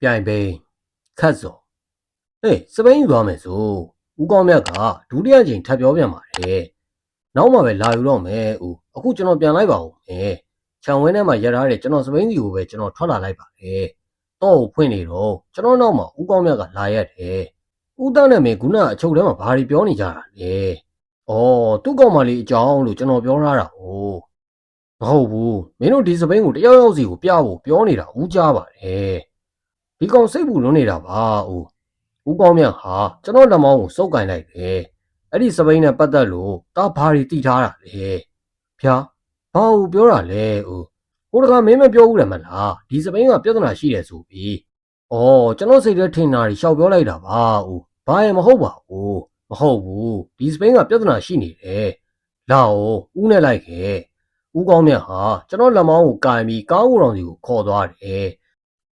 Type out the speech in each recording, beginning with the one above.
ပြိုင်ပိန်ခတ်စော်ဟေးစပိန်ယူသွားမယ်ဆိုဦးကောင်းမြတ်ကဒုတိယကြိမ်ထပ်ပြောပြန်ပါတယ်နောက်မှပဲလာယူတော့မယ်ဦးအခုကျွန်တော်ပြန်လိုက်ပါဦးမယ်ခြံဝင်းထဲမှာရထားတဲ့ကျွန်တော်စပိန်စီကိုပဲကျွန်တော်ထွက်လာလိုက်ပါတယ်တော့ကိုဖွင့်နေတော့ကျွန်တော်နောက်မှာဦးကောင်းမြတ်ကလာရတယ်ဦးသားနဲ့မင်းခုနကအချုပ်ထဲမှာဘာတွေပြောနေကြတာလဲဩသူ့ကောင်မလေးအကြောင်းလို့ကျွန်တော်ပြောထားတာ哦မဟုတ်ဘူးမင်းတို့ဒီစပိန်ကိုတယောက်ယောက်စီကိုပြဖို့ပြောနေတာဦးကြားပါတယ် ဒီကောင်စိတ်ပူလွန်းနေတာပါဦးဦးကောင်းမြတ်ဟာကျွန်တော်လက်မောင်းကိုစုပ်ကင်လိုက်တယ်အဲ့ဒီစပိန်နဲ့ပတ်သက်လို့တာဘာတွေတည်ထားတာလဲဖျားဘာလို့ပြောတာလဲဦးဟိုတခါမင်းမပြောဘူးတယ်မလားဒီစပိန်ကပြဿနာရှိတယ်ဆိုပြီးဩကျွန်တော်စိတ်ထဲထင်တာတွေရှောက်ပြောလိုက်တာပါဦးဘာရင်မဟုတ်ပါဘူးမဟုတ်ဘူးဒီစပိန်ကပြဿနာရှိနေတယ်လာအောင်ဦးနဲ့လိုက်ခဲ့ဦးကောင်းမြတ်ဟာကျွန်တော်လက်မောင်းကိုကင်ပြီးကားကိုယ်တော်စီကိုခေါ်သွားတယ်။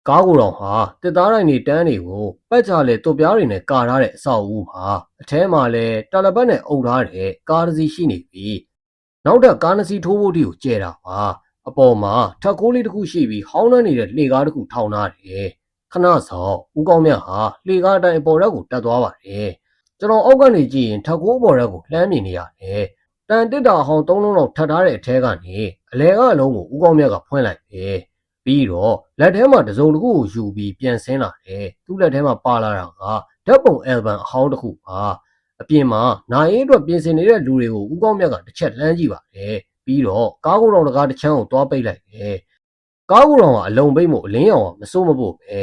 ကားကိုယ်တော်ဟာတစ်သားတိုင်းနေတန်းတွေကိုပတ်ချလဲတုတ်ပြားတွေနဲ့ကာထားတဲ့အဆောက်အဦမှာအထဲမှာလည်းတာလပတ်နဲ့အုပ်ထားတဲ့ကားတစ်စီးရှိနေပြီ။နောက်ထပ်ကားနှစ်စီးထိုးဖို့တိကိုကျဲတာပါ။အပေါ်မှာထက်ကိုးလေးတစ်ခုရှိပြီးဟောင်းနှမ်းနေတဲ့လှေကားတစ်ခုထောင်ထားတယ်။ခဏဆောဦးကောင်းမြတ်ဟာလှေကားအတိုင်းအပေါ်ရက်ကိုတက်သွားပါတယ်။ကျွန်တော်အောက်ကနေကြည့်ရင်ထက်ကိုးအပေါ်ရက်ကိုလှမ်းမြင်နေရတယ်။တန်တစ်တာဟောင်းသုံးလုံးလောက်ထပ်ထားတဲ့အထဲကနေအလဲကအလုံးကိုဦးကောင်းမြတ်ကဖွင့်လိုက်တယ်။ ပြီးတော့လက်ထဲမှာတစုံတစ်ခုကိုယူပြီးပြန်ဆင်းလာတယ်။သူ့လက်ထဲမှာပါလာတာကဓာတ်ပုံအယ်ဘမ်အဟောင်းတစ်ခုပါ။အပြင်မှာနိုင်အေးအတွက်ပြင်ဆင်နေတဲ့လူတွေကိုဦးကောင်းမြတ်ကတစ်ချက်လှမ်းကြည့်ပါတယ်။ပြီးတော့ကားကိုယ်တော်တကားတစ်ချမ်းကိုသွားပိတ်လိုက်တယ်။ကားကိုယ်တော်ကအလုံပိတ်မှုအလင်းရောင်ကမစိုးမဖို့ပဲ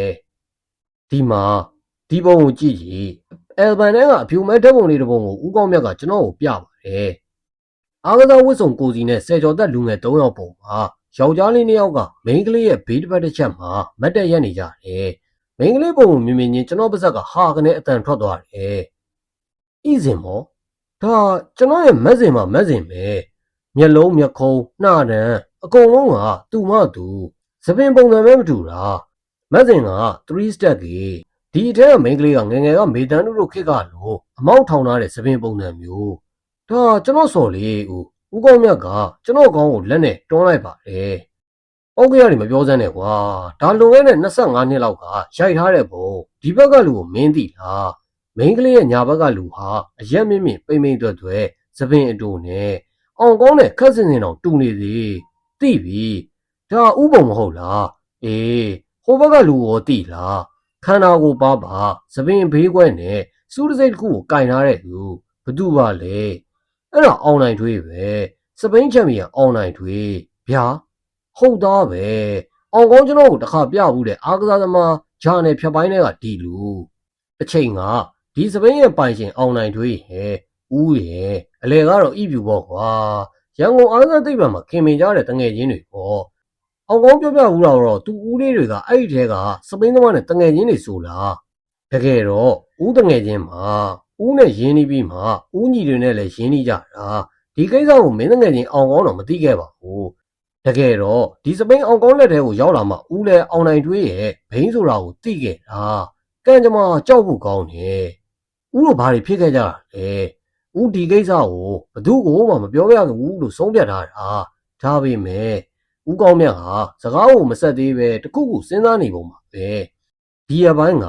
။ဒီမှာဒီပုံကိုကြည့်ကြည့်။အယ်ဘမ်ထဲကအဖြူမဲဓာတ်ပုံလေးတစ်ပုံကိုဦးကောင်းမြတ်ကကျွန်တော်ကိုပြပါတယ်။အားကစားဝတ်စုံကိုစီနဲ့ဆယ်ကျော်သက်လူငယ်၃ယောက်ပုံမှာ ယောက်ျားလေးနှစ်ယောက်ကမိန်းကလေးရဲ့ဘေးတစ်ဖက်တစ်ချက်မှာမတ်တက်ရက်နေကြတယ်။မိန်းကလေးပုံကိုမြင်မြင်ချင်းကျွန်တော်ပါဇက်ကဟာကနေအတန်ထွက်သွားတယ်။ဤစင်မောဒါကျွန်တော်ရဲ့မက်စင်မှာမက်စင်ပဲမျက်လုံးမျက်ခုံးနှာတန်းအကုန်လုံးကသူ့မသူသပင်ပုံစံပဲမတူတာမက်စင်က3 step ကြီးဒီအထက်ကမိန်းကလေးကငယ်ငယ်ကမေတန်းတို့ခစ်ကလို့အမောက်ထောင်ထားတဲ့သပင်ပုံစံမျိုးဒါကျွန်တော်စော်လေးဦး ဦးကောင်းမြတ်ကကျွန်တော်ကောင်းကိုလက်နဲ့တွန်းလိုက်ပါတယ်။အောက်ကရတွေမပြောစမ်းနဲ့ကွာ။ဒါလွန်ခဲ့တဲ့25နှစ်လောက်ကရိုက်ထားတဲ့ပုံဒီဘက်ကလူကိုမင်းသိလား။မိန်းကလေးရဲ့ညာဘက်ကလူဟာအရက်မြင့်မြင့်ပိမ့်ပိမ့်တွက်တွက်သပင်အတူနဲ့အောင်ကောင်းတဲ့ခက်စင်စင်တောင်တူနေသေး။သိပြီ။ဒါဥပုံမဟုတ်လား။အေးဟိုဘက်ကလူကိုသိလား။ခန္ဓာကိုယ်ပါပါသပင်ဘေးကွက်နဲ့စူးတစိတ်တစ်ခုကိုကင်ထားတဲ့သူဘသူပါလဲ။ အဲ့ဒါအောင်နိုင်ထွေးပဲစပိန်ချန်ပီယံအောင်နိုင်ထွေးဗျာဟုတ်သားပဲအောင်ကောင်းကျွန်တော်ကိုတစ်ခါပြဘူးတဲ့အားကစားသမားဂျာနယ်ဖြတ်ပိုင်းတွေကဒီလူတစ်ချိန်ကဒီစပိန်ရဲ့ပိုင်ရှင်အောင်နိုင်ထွေးဟဲ့ဦးရဲ့အလဲကတော့ဤပြူပေါ့ကွာရန်ကုန်အားကစားသိပ္ပံမှာခင်မင်ကြတဲ့တငယ်ချင်းတွေပေါ့အောင်ကောင်းပြောပြဘူးတာတော့သူဦးလေးတွေကအဲ့ဒီထဲကစပိန်သမားနဲ့တငယ်ချင်းတွေဆိုလားတကယ်တော့ဦးတငယ်ချင်းမှာ ဦးနဲ့ရင်းနှီးပြီးမှဦးညီတွေနဲ့လည်းရင်းနှီးကြတာဒီကိစ္စကိုမင်းငယ်ချင်းအောင်ကောင်းတော့မသိခဲ့ပါဘူးတကယ်တော့ဒီစပိန်အောင်ကောင်းလက်ထဲကိုရောက်လာမှဦးလည်းအောင်နိုင်တွေးရဲ့ဘိန်းဆိုတာကိုသိခဲ့တာကံကြမ္မာကြောက်ဖို့ကောင်းတယ်ဦးတို့ဘာတွေဖြစ်ခဲ့ကြတာလဲဦးဒီကိစ္စကိုဘသူ့ကိုမှမပြောပြခဲ့ဘူးလို့ဆုံးဖြတ်ထားတာဒါပေမဲ့ဦးကောင်းမြတ်ဟာစကားကိုမဆက်သေးပဲတခုခုစဉ်းစားနေပုံပါပဲဒီရပိုင်းက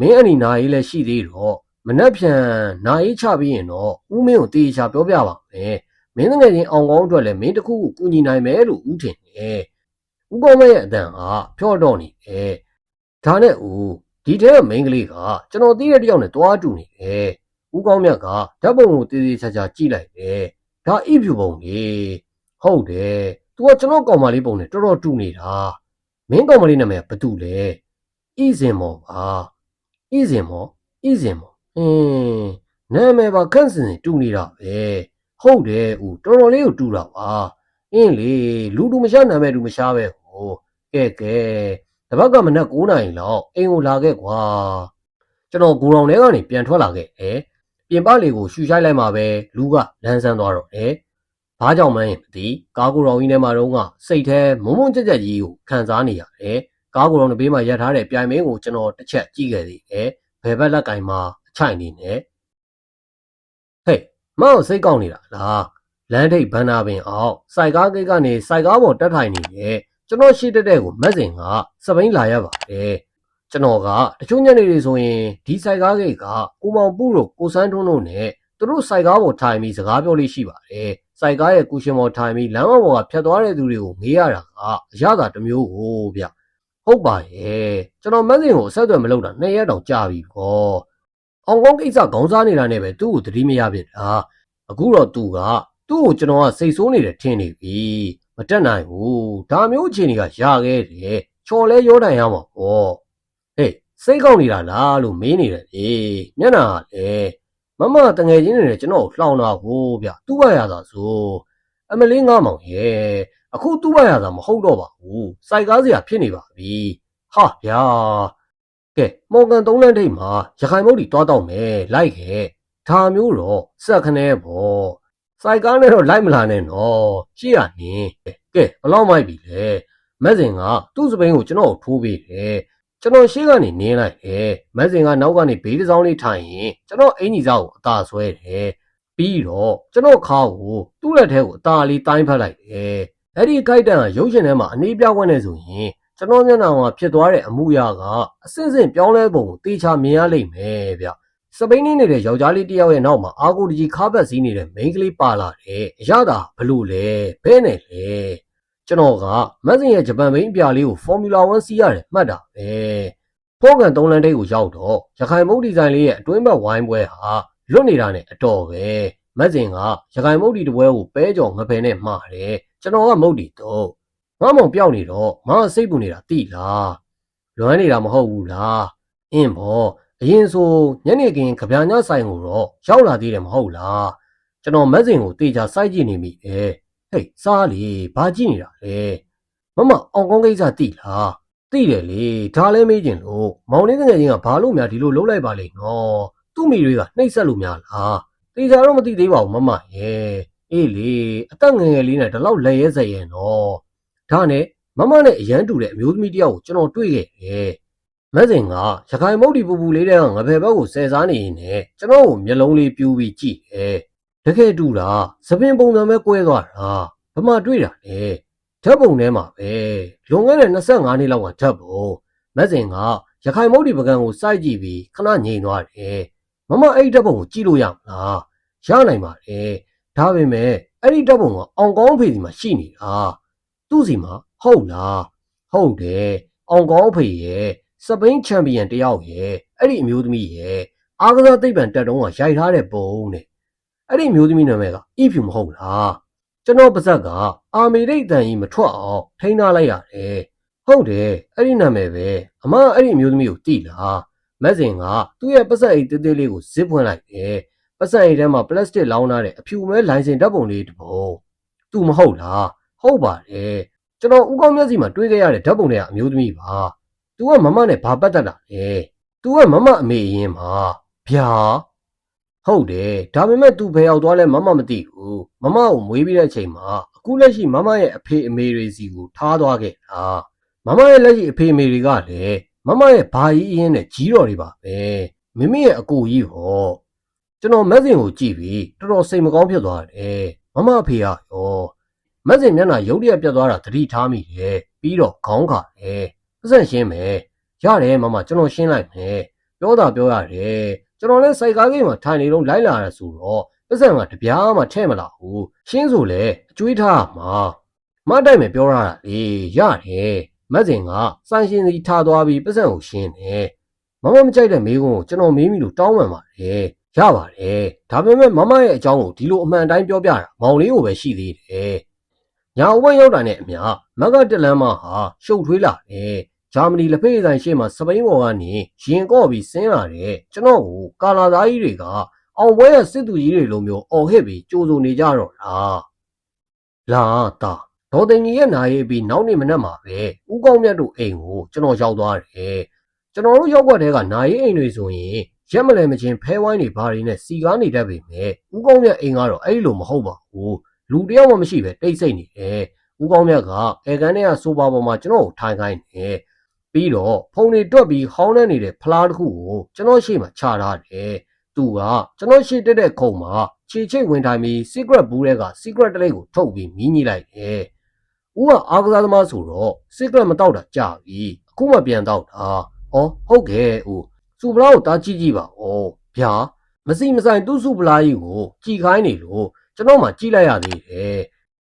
မင်းအနီနာရေးလည်းရှိသေးတော့ မနှက်ဖြန်နာရေးချပြီးရင်တော့ဦးမင်းကိုတေချာပြောပြပါမယ်မင်းငယ်ချင်းအောင်ကောင်းအတွက်လည်းမင်းတခုခုကူညီနိုင်မယ်လို့ဦးထင်တယ်ဦးကောင်းမရဲ့အတန်ဟာဖြော့တော့နေတယ်ဒါနဲ့ဦးဒီထဲကမိန်းကလေးကကျွန်တော်သိတဲ့တယောက်နဲ့တွားတူနေတယ်ဦးကောင်းမြတ်ကဓာတ်ပုံကိုတေးသေးချာချာကြည့်လိုက်တယ်ဒါအိဖြူပုံကြီးဟုတ်တယ်သူကကျွန်တော်ကောင်မလေးပုံနဲ့တော်တော်တူနေတာမင်းကောင်မလေးနာမည်ကဘာတူလဲဤစင်မော်ပါဤစင်မော်ဤစင်မော် အင်းနာမည်ပါခန့်စင်စင်တူနေတာပဲဟုတ်တယ်ဦးတော်တော်လေးကိုတူတာပါအင်းလေလူတူမရှာနာမည်တူမရှာပဲဟိုကဲကဲတပတ်ကမနက်9နာရီလောက်အိမ်ကိုလာခဲ့ကွာကျွန်တော်ဂူရောင်ထဲကနေပြန်ထွက်လာခဲ့တယ်ပြင်ပလေကိုရှူရှိုက်လိုက်မှပဲလူကလမ်းဆန်းသွားတော့တယ်ဘာကြောင့်မှန်းမသိကားကူရောင်ကြီးထဲမှာတော့ကစိတ်แท้မုံမုံကြက်ကြက်ကြီးကိုခံစားနေရတယ်ကားကူရောင်တစ်ဘေးမှာရပ်ထားတဲ့ပြိုင်မင်းကိုကျွန်တော်တစ်ချက်ကြည့်ခဲ့သေးတယ် ဘယ်ဘက်လက်ကင်မှာအချိုင်နေနဲ့ဟေးမောင်စိတ်ကောက်နေတာလားလမ်းထိပ်ဘန်နာပင်အောင်စိုက်ကားကိတ်ကနေစိုက်ကားပေါ်တက်ထိုင်နေတဲ့ကျွန်တော်ရှိတက်တဲ့ကိုမက်စင်ကစပိန်လာရပါတယ်ကျွန်တော်ကတချို့ညနေတွေဆိုရင်ဒီစိုက်ကားကိတ်ကကိုမောင်ပူတို့ကိုစန်းထွန်းတို့နဲ့သူတို့စိုက်ကားပေါ်ထိုင်ပြီးစကားပြောလေးရှိပါတယ်စိုက်ကားရဲ့ကူရှင်ပေါ်ထိုင်ပြီးလမ်းမပေါ်ကဖြတ်သွားတဲ့သူတွေကိုမေးရတာကအရသာတစ်မျိုးကိုဗျ ဟုတ်ပါရဲ့ကျွန်တော်မက်ဆင်ကိုအဆက်အသွယ်မလုပ်တာနှစ်ရက်တောင်ကြာပြီပေါ့အောင်ကောင်းကိစ္စခေါင်းစားနေတာနဲ့ပဲသူ့ကိုသတိမရဖြစ်တာအခုတော့သူကသူ့ကိုကျွန်တော်ကစိတ်ဆိုးနေတယ်ထင်နေပြီမတက်နိုင်ဘူးဒါမျိုးအခြေအနေကရခဲ့တယ်ချော်လဲရောတိုင်ရမှာပေါ့ဟေးစိတ်ကောက်နေတာလားလို့မေးနေတယ်လေမျက်နှာကလေမမတငယ်ချင်းတွေနဲ့ကျွန်တော်ကိုလှောင်တာကိုဗျသူ့ဘရသာဆိုအမလေးငါမောင်ရဲ့ အခုသူ့ဘရသာမဟုတ်တော့ပါဘူးစိုက်ကားစရာဖြစ်နေပါပြီဟာဗျာကဲမော်ကန်သုံးလန်းထိပ်မှာရခိုင်မုတ်တီတွားတော့မယ်လိုက်ခဲ့ဒါမျိုးတော့စက်ခနဲပေါ့စိုက်ကားနဲ့တော့လိုက်မလာနဲ့နော်ရှိရနင်းကဲဘလောက်မိုက်ပြီလေမက်စင်ကသူ့စပိန်ကိုကျွန်တော်ကိုထိုးပေးတယ်ကျွန်တော်ရှေ့ကနေနင်းလိုက်တယ်မက်စင်ကနောက်ကနေဘေးတစ်စောင်းလေးထိုင်ရင်ကျွန်တော်အင်ကြီးစားကိုအသာဆွဲတယ်ပြီးတော့ကျွန်တော်ခါကိုသူ့လက်ထဲကိုအသာလေးတိုင်းဖက်လိုက်တယ် အဲ့ဒီခိုက်တန်ကရုပ်ရှင်ထဲမှာအနေပြောင်းဝင်နေဆိုရင်ကျွန်တော်မျက်နှာမှာဖြစ်သွားတဲ့အမှုရာကအစင်စင်ပြောင်းလဲပုံကိုတေချာမြင်ရလိမ့်မယ်ဗျစပိန်နေနေတဲ့ယောက်ျားလေးတစ်ယောက်ရဲ့နောက်မှာအာကိုတကြီးခါဘက်စီးနေတဲ့မိန်းကလေးပါလာတယ်အရသာဘလို့လဲဘဲနဲ့လဲကျွန်တော်ကမက်ဆင်ရဲ့ဂျပန်ဘိန်းအပြာလေးကို Formula 1စီးရတယ်မှတ်တာပဲပေါ့ကန်သုံးလန်းတိတ်ကိုရောက်တော့ရခိုင်မုတ်ဒီဇိုင်းလေးရဲ့အတွင်းဘက်ဝိုင်းပွဲဟာလွတ်နေတာနဲ့အတော်ပဲမက်ဆင်ကရခိုင်မုတ်ဒီတပွဲကိုပဲကြော်ငပယ်နဲ့မှားတယ် ကျွန်တော်ကမုတ်ဒီတော့ငါမောင်ပြောက်နေတော့ငါစိတ်ပူနေတာတိလားလွမ်းနေတာမဟုတ်ဘူးလားအင်းဘောအရင်ဆိုညနေခင်းကြပြညဆိုင်ကိုတော့ရောက်လာသေးတယ်မဟုတ်လားကျွန်တော်မက်ဆင်ကိုတေချာစိုက်ကြည့်နေမိတယ်ဟေးစားလေဘာကြည့်နေတာလဲမမအောင်ကောင်းကိစ္စတိလားတိတယ်လေဒါလည်းမေးကျင်လို့မောင်လေးတကယ်ချင်းကဘာလို့များဒီလိုလုပ်လိုက်ပါလိမ့်နော်သူ့မိတွေကနှိပ်ဆက်လို့များလားတေချာတော့မသိသေးပါဘူးမမရဲ့ အေးလေအသက်ငယ်ငယ်လေးနဲ့ဒီလောက်လက်ရဲစက်ရဲ့နော်ဒါနဲ့မမနဲ့အရန်တူတဲ့အမျိုးသမီးတယောက်ကိုကျွန်တော်တွေ့ခဲ့တယ်မက်စင်ကရခိုင်မုတ်ဒီပူပူလေးတဲ့ကငဖယ်ဘက်ကိုဆယ်စားနေရင်နဲ့ကျွန်တော်ကိုမျက်လုံးလေးပြူးပြီးကြည့်တယ်တကယ်တူတာသပင်ပုံစံပဲကွဲသွားတာဘမတွေ့တာလေဓာတ်ပုံထဲမှာပဲလွန်ခဲ့တဲ့25နှစ်လောက်ကဓာတ်ပုံမက်စင်ကရခိုင်မုတ်ဒီပကံကိုစိုက်ကြည့်ပြီးခဏငြိမ်သွားတယ်မမအဲ့ဒီဓာတ်ပုံကိုကြည့်လို့ရမလားရနိုင်ပါတယ် ဒါပေမဲ့အဲ့ဒီဓာတ်ပုံကအောင်ကောင်းဖေးစီမှာရှိနေတာသူ့စီမှာဟုတ်လားဟုတ်တယ်အောင်ကောင်းဖေးရဲ့စပိန်ချန်ပီယံတယောက်ရဲ့အဲ့ဒီအမျိုးသမီးရဲ့အားကစားသိပ္ပံတက်တုံးကရိုက်ထားတဲ့ပုံနဲ့အဲ့ဒီမျိုးသမီးနာမည်ကအီဖြူမဟုတ်လားကျွန်တော်ပါဇက်ကအာမီရိတ်တန်ကြီးမထွက်အောင်ထိန်းထားလိုက်ရတယ်ဟုတ်တယ်အဲ့ဒီနာမည်ပဲအမအဲ့ဒီမျိုးသမီးကိုတိလားမက်စင်ကသူ့ရဲ့ပတ်ဆက်အိတ်တေးသေးလေးကိုဇစ်ဖွင့်လိုက်တယ် ပတ်ဆက်အိတ်ထဲမှာပလတ်စတစ်လောင်းထားတဲ့အဖြူမဲလိုင်စင်ဓာတ်ပုံလေးတစ်ပုံသူမဟုတ်လားဟုတ်ပါတယ်ကျွန်တော်ဥကောင်းမျက်စိမှာတွေးခဲ့ရတဲ့ဓာတ်ပုံတွေကအမျိုးသမီးပါသူကမမနဲ့ဘာပတ်သက်တာလဲသူကမမအမေအရင်ပါဗျာဟုတ်တယ်ဒါပေမဲ့ तू ဘယ်ရောက်သွားလဲမမမသိဘူးမမကိုမွေးပြီးတဲ့အချိန်မှာအခုလက်ရှိမမရဲ့အဖေအမေတွေစီကိုထားသွားခဲ့တာမမရဲ့လက်ရှိအဖေအမေတွေကလည်းမမရဲ့ဘာကြီးအင်းနဲ့ကြီးတော်တွေပါပဲမိမိရဲ့အကိုကြီးဟော ကျွန်တော်မက်စင်ကိုကြည့်ပြီးတော်တော်စိတ်မကောင်းဖြစ်သွားတယ်မမအဖေကရောမက်စင်မျက်နှာရုပ်တရက်ပြတ်သွားတာသတိထားမိတယ်ပြီးတော့ခေါင်းခါတယ်ပတ်စံရှင်းမယ်ရတယ်မမကျွန်တော်ရှင်းလိုက်မယ်ပြောတာပြောရတယ်ကျွန်တော်လည်းစိုက်ကားကိန်းမှာထိုင်နေတော့လိုက်လာရဆိုတော့ပတ်စံကတပြားမှထဲ့မလာဘူးရှင်းဆိုလေအကျွေးထားမှာမတ်တိုက်မယ်ပြောရတာလေရတယ်မက်စင်ကစန်ရှင်စီထားသွားပြီးပတ်စံကိုရှင်းတယ်မမမကြိုက်တဲ့မိကုန်းကိုကျွန်တော်မေးမိလို့တောင်းပန်ပါတယ် ရပါတယ်ဒါပေမဲ့မမရဲ့အကြောင်းကိုဒီလိုအမှန်တိုင်းပြောပြတာမောင်လေးကိုပဲရှိသေးတယ်ညာအဝတ်ရောက်တာနဲ့အမျှမက်ကတက်လန်းမဟာရှုပ်ထွေးလာတယ်ဂျာမနီလက်ဖက်ရည်ဆိုင်ရှေ့မှာစပိန်ဘော်ကနေရင်ကော့ပြီးဆင်းလာတယ်ကျွန်တော်ကိုကာလာသားကြီးတွေကအောင်ပွဲရစစ်သူကြီးတွေလိုမျိုးအော်ဟစ်ပြီးကြိုးစုံနေကြတော့လားလာတာဒေါ်သိန်ကြီးရဲ့နာရီပြီးနောက်နေ့မနက်မှာပဲဦးကောင်းမြတ်တို့အိမ်ကိုကျွန်တော်ရောက်သွားတယ်ကျွန်တော်တို့ရောက်ွက်တဲ့ကနာရီအိမ်တွေဆိုရင် ရက်မလဲမချင်းဖဲဝိုင်းတွေဘာတွေနဲ့စီကားနေတတ်ပေမဲ့ဦးကောင်းမြတ်အိမ်ကတော့အဲ့လိုမဟုတ်ပါဘူးလူတယောက်မှမရှိပဲတိတ်ဆိတ်နေတယ်ဦးကောင်းမြတ်ကအဲကန်ထဲကဆိုပါပေါ်မှာကျွန်တော်ကိုထိုင်ခိုင်းတယ်ပြီးတော့ဖုန်တွေတွက်ပြီးဟောင်းနေနေတဲ့ဖလားတစ်ခုကိုကျွန်တော်ရှေ့မှာချထားတယ်။သူကကျွန်တော်ရှေ့တက်တဲ့ခုံမှာခြေချိတ်ဝင်ထိုင်ပြီး secret ဘူးတဲ့က secret တလေးကိုထုတ်ပြီးမြင်းကြီးလိုက်တယ်။ဦးကအားကစားသမားဆိုတော့ secret မတောက်တာကြာပြီ။အခုမှပြန်တောက်တာဩဟုတ်ကဲ့ဦး စုပလားကိုတားကြည့်ကြည့်ပါဦးဗျာမစီမဆိုင်သူ့စုပလားကြီးကိုကြည်ခိုင်းနေလို့ကျွန်တော်မှကြည့်လိုက်ရသေးတယ်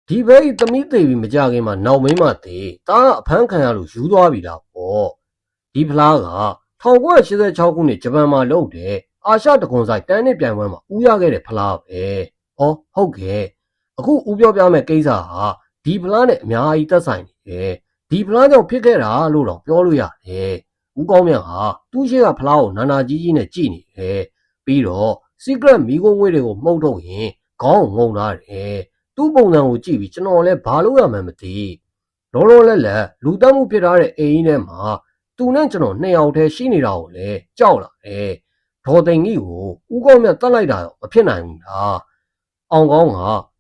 ဒီဘဲဤသမီးသေးပြီးမကြခင်မှာနောက်မင်းမသေးတားကအဖမ်းခံရလို့ယူသွားပြီလားပေါ့ဒီဖလားက1986ခုနှစ်ဂျပန်မှာလုပ်တဲ့အာရှတကွန်ဆိုင်တန်းနစ်ပြိုင်ပွဲမှာဦးရခဲ့တဲ့ဖလားပဲဩဟုတ်ကဲ့အခုဦးပြောပြမဲ့ကိစ္စဟာဒီဖလားနဲ့အများကြီးသက်ဆိုင်နေတယ်ဒီဖလားကြောင့်ဖြစ်ခဲ့တာလို့တော့ပြောလို့ရတယ် ဦးကောင်းမြတ်ဟာသူ့ရှိကဖလားကိုနာနာကြီးကြီးနဲ့ကြည်နေတယ်ပြီးတော့ secret မိကုံးငွေတွေကိုမှုတ်ထုတ်ရင်ခေါင်းကိုငုံလာတယ်သူ့ပုံစံကိုကြည့်ပြီးကျွန်တော်လည်းဘာလို့ရမှန်းမသိလောလောလတ်လတ်လူတက်မှုဖြစ်ထားတဲ့အိမ်ကြီးထဲမှာသူနဲ့ကျွန်တော်နှစ်ယောက်တည်းရှိနေတာကိုလည်းကြောက်လာတယ်ဒေါ်သိန်ကြီးကိုဦးကောင်းမြတ်တတ်လိုက်တာတော့မဖြစ်နိုင်ဘူးလားအောင်ကောင်းက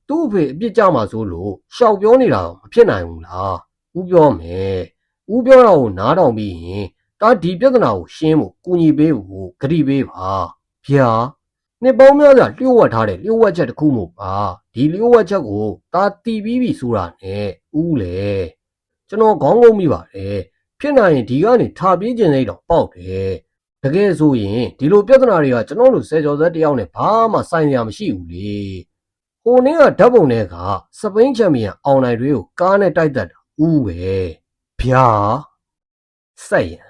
သူ့အဖေအပြစ်ကြမှာဆိုလို့ရှောက်ပြောနေတာတော့မဖြစ်နိုင်ဘူးလားဦးပြောမယ်ဦးပြောတာကိုနားထောင်ပြီးရင် ဒါဒီပြဿနာကိုရှင်းဖို့ကူညီပေးဖို့ဂတိပေးပါဗျာနှစ်ပေါင်းများစွာလျှို့ဝှက်ထားတဲ့လျှို့ဝှက်ချက်တစ်ခုမို့ပါဒီလျှို့ဝှက်ချက်ကိုဒါတီးပြီးပြီဆိုတာနဲ့ဦးလေကျွန်တော်ခေါင်းငုံမိပါတယ်ဖြစ်နိုင်ရင်ဒီကနေထားပြေးခြင်းစိတ်တော့ပေါက်တယ်တကယ်ဆိုရင်ဒီလိုပြဿနာတွေကကျွန်တော်တို့ဆယ်ကျော်သက်တယောက်နဲ့ဘာမှဆိုင်ရမရှိဘူးလေဟိုနေ့ကဓာတ်ပုံတွေကစပိန်ချန်ပီယံအောင်နိုင်တွေကိုကားနဲ့တိုက်တက်တာဦးပဲဗျာစက်ရံ